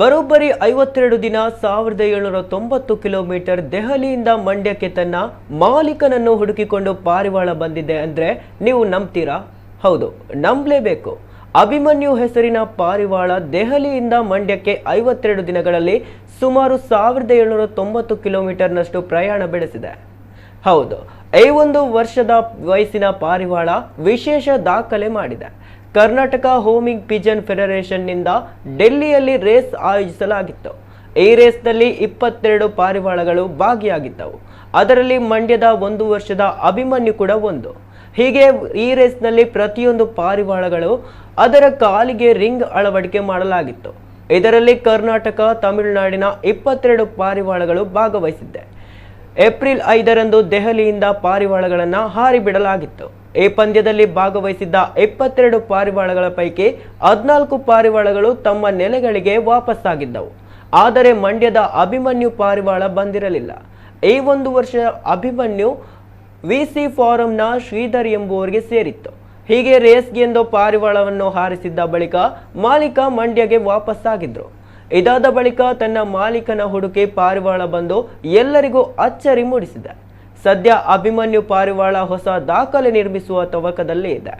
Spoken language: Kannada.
ಬರೋಬ್ಬರಿ ಐವತ್ತೆರಡು ದಿನ ಸಾವಿರದ ಏಳುನೂರ ತೊಂಬತ್ತು ಕಿಲೋಮೀಟರ್ ದೆಹಲಿಯಿಂದ ಮಂಡ್ಯಕ್ಕೆ ತನ್ನ ಮಾಲೀಕನನ್ನು ಹುಡುಕಿಕೊಂಡು ಪಾರಿವಾಳ ಬಂದಿದೆ ಅಂದ್ರೆ ನೀವು ನಂಬ್ತೀರಾ? ಹೌದು, ನಂಬಲೇಬೇಕು. ಅಭಿಮನ್ಯು ಹೆಸರಿನ ಪಾರಿವಾಳ ದೆಹಲಿಯಿಂದ ಮಂಡ್ಯಕ್ಕೆ ಐವತ್ತೆರಡು ದಿನಗಳಲ್ಲಿ ಸುಮಾರು ಸಾವಿರದ ಏಳುನೂರ ತೊಂಬತ್ತು ಕಿಲೋಮೀಟರ್ನಷ್ಟು ಪ್ರಯಾಣ ಬೆಳೆಸಿದೆ. ಹೌದು ಐವೊಂದು ವರ್ಷದ ವಯಸ್ಸಿನ ಪಾರಿವಾಳ ವಿಶೇಷ ದಾಖಲೆ ಮಾಡಿದೆ. ಕರ್ನಾಟಕ ಹೋಮಿಂಗ್ ಪಿಜನ್ ಫೆಡರೇಷನ್ನಿಂದ ಡೆಲ್ಲಿಯಲ್ಲಿ ರೇಸ್ ಆಯೋಜಿಸಲಾಗಿತ್ತು. ಈ ರೇಸ್ನಲ್ಲಿ ಇಪ್ಪತ್ತೆರಡು ಪಾರಿವಾಳಗಳು ಭಾಗಿಯಾಗಿದ್ದವು. ಅದರಲ್ಲಿ ಮಂಡ್ಯದ ಒಂದು ವರ್ಷದ ಅಭಿಮನ್ಯು ಕೂಡ ಒಂದು. ಹೀಗೆ ಈ ರೇಸ್ನಲ್ಲಿ ಪ್ರತಿಯೊಂದು ಪಾರಿವಾಳಗಳು ಅದರ ಕಾಲಿಗೆ ರಿಂಗ್ ಅಳವಡಿಕೆ ಮಾಡಲಾಗಿತ್ತು. ಇದರಲ್ಲಿ ಕರ್ನಾಟಕ, ತಮಿಳುನಾಡಿನ ಇಪ್ಪತ್ತೆರಡು ಪಾರಿವಾಳಗಳು ಭಾಗವಹಿಸಿದ್ದೆ. ಏಪ್ರಿಲ್ ಐದರಂದು ದೆಹಲಿಯಿಂದ ಪಾರಿವಾಳಗಳನ್ನು ಹಾರಿ ಬಿಡಲಾಗಿತ್ತು ಈ ಪಂದ್ಯದಲ್ಲಿ ಭಾಗವಹಿಸಿದ್ದ ಇಪ್ಪತ್ತೆರಡು ಪಾರಿವಾಳಗಳ ಪೈಕಿ ಹದಿನಾಲ್ಕು ಪಾರಿವಾಳಗಳು ತಮ್ಮ ನೆಲೆಗಳಿಗೆ ವಾಪಸ್ಸಾಗಿದ್ದವು. ಆದರೆ ಮಂಡ್ಯದ ಅಭಿಮನ್ಯು ಪಾರಿವಾಳ ಬಂದಿರಲಿಲ್ಲ. ಈ ಒಂದು ವರ್ಷ ಅಭಿಮನ್ಯು ವಿಸಿ ಫಾರಂನ ಶ್ರೀಧರ್ ಎಂಬುವರಿಗೆ ಸೇರಿತ್ತು. ಹೀಗೆ ರೇಸ್ಗೆಂದು ಪಾರಿವಾಳವನ್ನು ಹಾರಿಸಿದ್ದ ಬಳಿಕ ಮಾಲೀಕ ಮಂಡ್ಯಗೆ ವಾಪಸ್ಸಾಗಿದ್ರು. ಇದಾದ ಬಳಿಕ ತನ್ನ ಮಾಲೀಕನ ಹುಡುಕಿ ಪಾರಿವಾಳ ಬಂದು ಎಲ್ಲರಿಗೂ ಅಚ್ಚರಿ ಮೂಡಿಸಿದೆ. ಸದ್ಯ ಅಭಿಮನ್ಯು ಪಾರಿವಾಳ ಹೊಸ ದಾಖಲೆ ನಿರ್ಮಿಸುವ ತವಕದಲ್ಲಿ ಇದೆ.